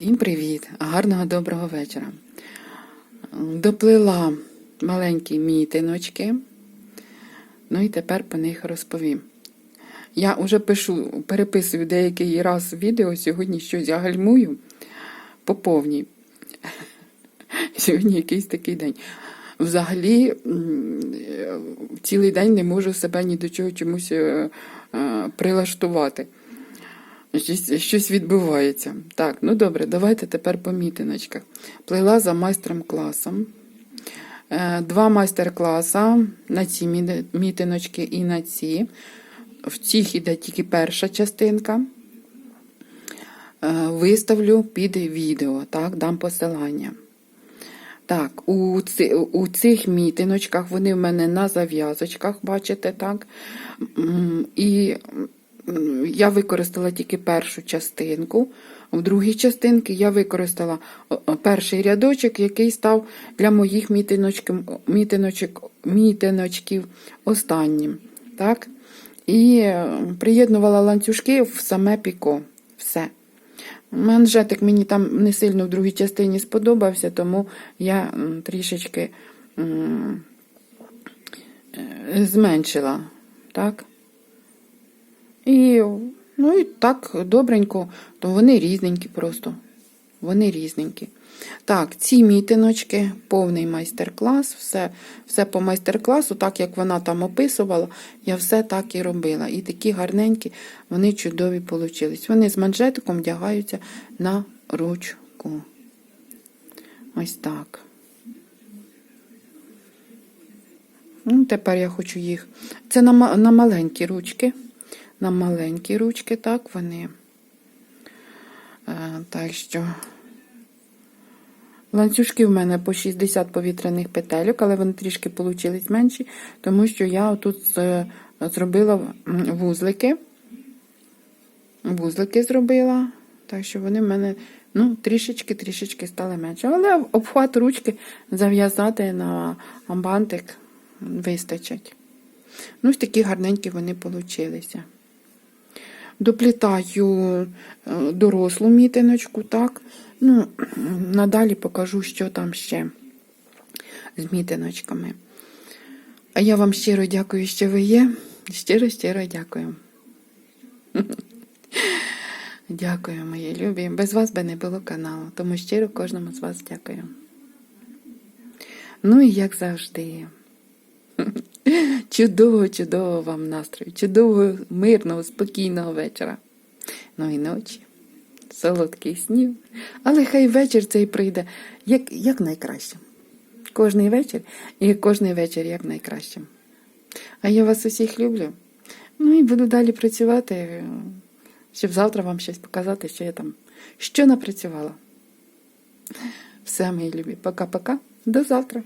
Всім привіт! Гарного доброго вечора. Доплила маленькі мітиночки. Ну і тепер по них розповім. Я вже пишу, переписую деякий раз відео, сьогодні щось гальмую по повній. Сьогодні якийсь такий день. Взагалі, цілий день не можу себе ні до чого чомусь е, е, прилаштувати. Щось, щось відбувається. Так, ну добре, давайте тепер по мітиночках. Плила за майстром класом. Е, Два майстер-класа на ці мітиночки і на ці. В цих іде тільки перша частинка. Е, Виставлю під відео, так, дам посилання. Так, у, ци, у цих мітиночках вони в мене на зав'язочках, бачите, так? І я використала тільки першу частинку. В другій частинці я використала перший рядочок, який став для моїх мітиночок, мітиночків останнім. Так? І е, приєднувала ланцюжки в саме піко. Все. Манжетик мені там не сильно в другій частині сподобався, тому я трішечки е, зменшила. Так? І, ну і так добренько, то вони різненькі просто. Вони різненькі. Так, ці мітиночки, повний майстер-клас, все, все по майстер-класу, так як вона там описувала, я все так і робила. І такі гарненькі, вони чудові получились. Вони з манжетиком вдягаються на ручку. Ось так. Ну, тепер я хочу їх. Це на, на маленькі ручки. На маленькі ручки, так вони. Е, так що. Ланцюжки в мене по 60 повітряних петельок, але вони трішки получились менші, тому що я тут зробила вузлики. Вузлики зробила, так що вони в мене ну, трішечки-трішечки стали менше. Але обхват ручки зав'язати на бантик вистачить. Ну, ось такі гарненькі вони получилися. Доплітаю е, дорослу мітиночку, так. Ну, надалі покажу, що там ще з мітиночками. А я вам щиро дякую, що ви є. Щиро-щиро дякую. Дякую, мої любі. Без вас би не було каналу, тому щиро кожному з вас дякую. Ну і як завжди. Чудового, чудового вам настрою, чудового, мирного, спокійного вечора. Ну і ночі, солодких снів. Але хай вечір цей прийде як, як найкраще. Кожний вечір і кожний вечір як найкраще. А я вас усіх люблю. Ну і буду далі працювати, щоб завтра вам щось показати, що я там що напрацювала. Все, мої любі. Пока-пока. До завтра.